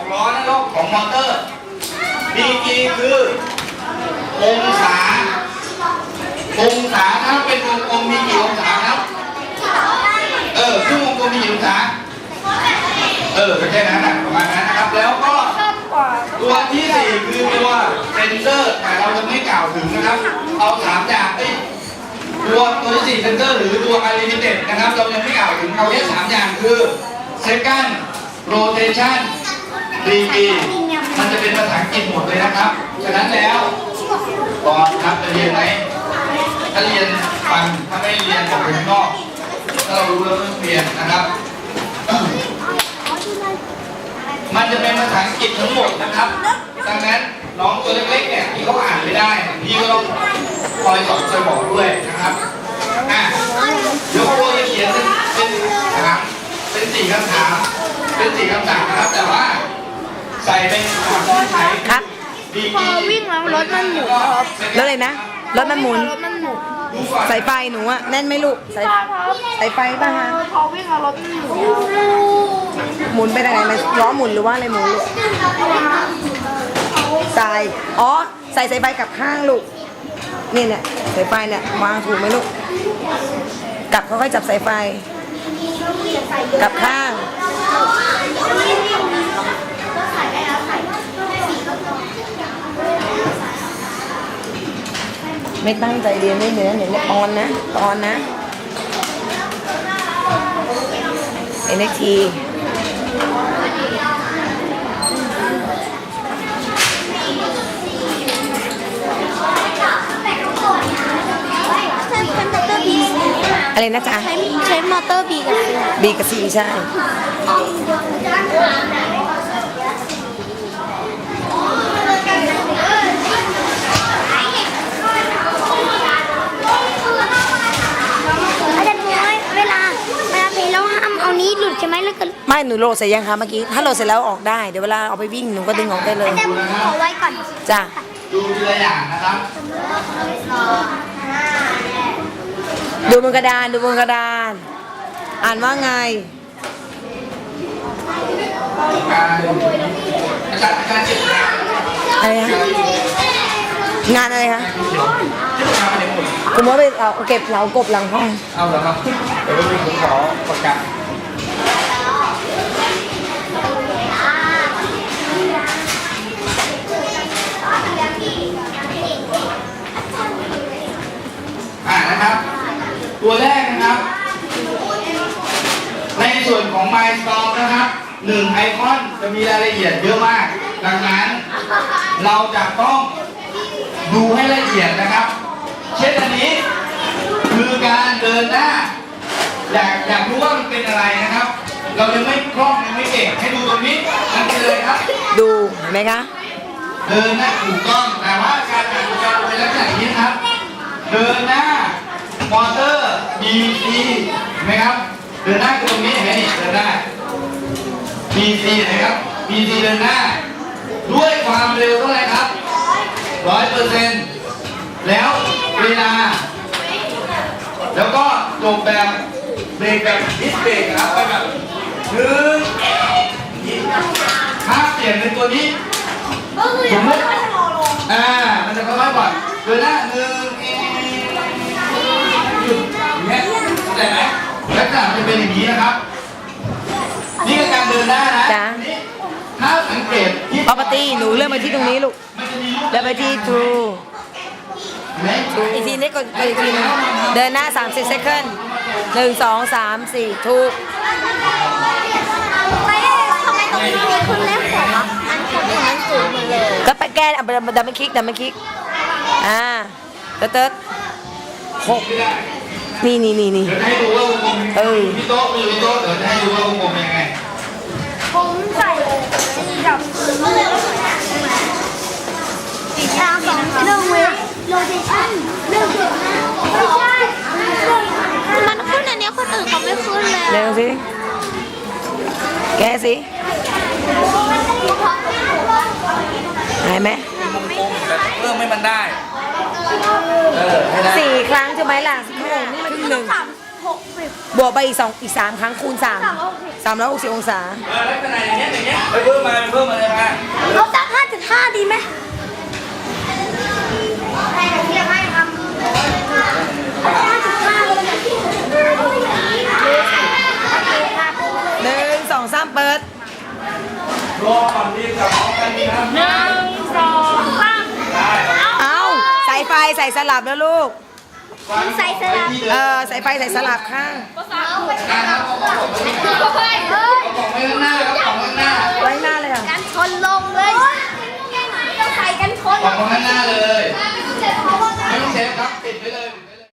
ของล้อนะลูกของมอเตอร์ดีกรีคือองศา องศาถ้าเป็นวงกลมมีกี่องศาครับ เออครึ่งวงกลมมีกี่องศา เออแค่นั้นนะประมาณนั้นนะครับ แล้วก็ตัวที่สี่คือตัวเซนเซอร์ แต่เราจะไม่กล่าวถึงนะครับ เอาสามอย่างเอ้ตัวตัวที่สี่เซนเซอร์หรือตัว unlimited นะครับ เรายังไม่กล่าวถึง เอาแค่สามอย่างคือ second rotation degree มันจะเป็นภาษาอังกฤษหมดเลยนะครับ ฉะนั้นแล้วตอนครับจะเรียนไหมถ้าเรียนฟังถ้าไม่เรียนออกไปข้างนอกถ้าเรารู้แล้วไม่ต้องเรียนนะครับ มันจะเป็นภาษาอังกฤษทั้งหมดนะครับ ดังนั้นน้องตัวเล็กๆเนี่ยที่เขาอ่านไม่ได้พี่ก็ต้องคอยสอนคอยบอกด้วยนะครับอะเดี๋ยวครูจะเขียนเป็นเป็นถามเป็นสี่คำถามเป็นสี่คำถามนะครับ แต่ว่า ใส่เป็นก่อนที่ใช้ครับดีพอวิ่งแล้วรถมันหมุนครับรถเลยนะรถมันหมุนรถมันหมุนดูก่อนสายไฟหนูอะแน่นไหมลูกสายใช่ครับสายไฟป่ะฮะพอวิ่งแล้วรถมันหมุนหมุนไปทางไหนมันล้อหมุนหรือว่าอะไรหมุนลูกสายอ๋อใส่สายไฟกลับข้างลูกนี่เนี่ยสายไฟเนี่ยวางถูกไหมลูกกลับค่อยๆจับสายไฟกลับข้าง ไม่ตั้งใจเรียนไม่เหนือเนี่ยตอนนะ ตอนนะ NXT ใช้ใช้มอเตอร์บีอะไรนะจ๊ะ ใช้ใช้มอเตอร์บีกับ B กับ C ใช่ อาจารย์น้อยเวลาเวลาเพลแล้วห้ามเอานี้หลุดใช่ไหมแล้วก็ ไม่หนูโหลดเสร็จยังคะเมื่อกี้ถ้าโหลดเสร็จแล้วออกได้เดี๋ยวเวลาเอาไปวิ่งหนูก็ดึงออกได้เลยอาจารย์ขอไว้ก่อนจ้ะดูทีละอย่างนะครับดูบนกระดานดูบนกระดาน อ่านว่าไงการอาจารย์อาจารย์เจ็บนะอะไรคะงานอะไรคะที่ทำงานมาในหมดคุณว่าไปเอาเก็บเหลากบหลังห้องเอาเหรอครับเดี๋ยวไปผมขอประกาศ ตัวแรกนะครับ ในส่วนของ Milestone นะครับหนึ่งไอคอนจะมีรายละเอียดเยอะมาก ดังนั้น เราจะต้องดูให้ละเอียดนะครับ เช่นอันนี้คือการเดินหน้า อยากอยากรู้ว่ามันเป็นอะไรนะครับ เรายังไม่คล่องยังไม่เก่งให้ดูตรงนี้มันเป็นเลยครับ ดูเห็นไหมคะเดินหน้าถูกต้องแต่ว่าการอ่านจะเป็นลักษณะอย่างนี้นะครับ เดินหน้ามอเตอร์ BC เห็นไหมครับ เดินหน้าคือตรงนี้เห็นไหมนี่เดินหน้า BC นะครับ BC เดินหน้า ด้วยความเร็วเท่าไหร่ครับร้อยเปอร์เซ็นต์แล้วเวลา แล้วก็จบแบบเบรกแบบดิสเบรกนะครับไปแบบหนึ่งถ้าเปลี่ยนเป็นตัวนี้สมมติอ่า มันจะค่อยๆก่อนเดินหน้าหนึ่ง เป็นอย่างนี้นะครับ นี่คือการเดินหน้านะจ๊ะนี่ถ้าสังเกตที่ property หนูเลื่อนไปที่ตรงนี้ลูกมันจะมีรูปเลื่อนไปที่ true เห็นไหมอีกทีนี้กดกดอีกทีหนึงเดินหน้า 30 second หนึ่งสองสามสี่ถูก ไม่ทำไมตรงนี้มีขึ้นเลขสองอะอันคนอื่นมันสูงหมดเลย ก็ไปแก้อะดับมันคลิกดับมันคลิก อ่าเติร์ดเติร์ดหก นี่นี่นี่นี่เดี๋ยวให้ดูว่าวงกลมเออที่โต๊ะมีที่โต๊ะเดี๋ยวให้ดูว่าวงกลมเป็นยังไงผมใส่สีดำสีดำสองหนึ่งเวทโลเคชั่นหนึ่งจุดห้าไม่ใช่มันขึ้นอันนี้คนอื่นเขาไม่ขึ้นเลยเร็วสิ แก้สิหายไหมเป็นวงกลมแต่เพิ่มให้มันได้ เออให้ได้สี่ครั้งใช่ไหมล่ะครึ่งหนึ่งครึ่ งหนึ่งถหกสิบบวกไปอีกสองอีกสามครั้งคูณสามสามร้อยหกสิบองศาเออลักษณะอย่างเงี้ยอย่างเงี้ยไปเพิ่มมาไปเพิ่มมาเลยมาเอาสักห้าจุดห้าดีไหมให้เทียบให้ทำห้าจุดห้าเลยหนึ่งสองสามเปิดรอก่อนดีกับน้องกันดีนะหนึ่งสองสามได้เอาสายไฟใส่สลับแล้วลูก ใส่สลับเออสายไฟใส่สลับข้างนะครับเอาของเอาของเฮ้ยเอาของไว้ข้างหน้าครับของไว้ข้างหน้าไว้หน้าเลยค่ะกันชนลงเลยเราใส่กันชนของไว้ข้างหน้าเลยไม่ต้องเซฟครับปิดไว้เลย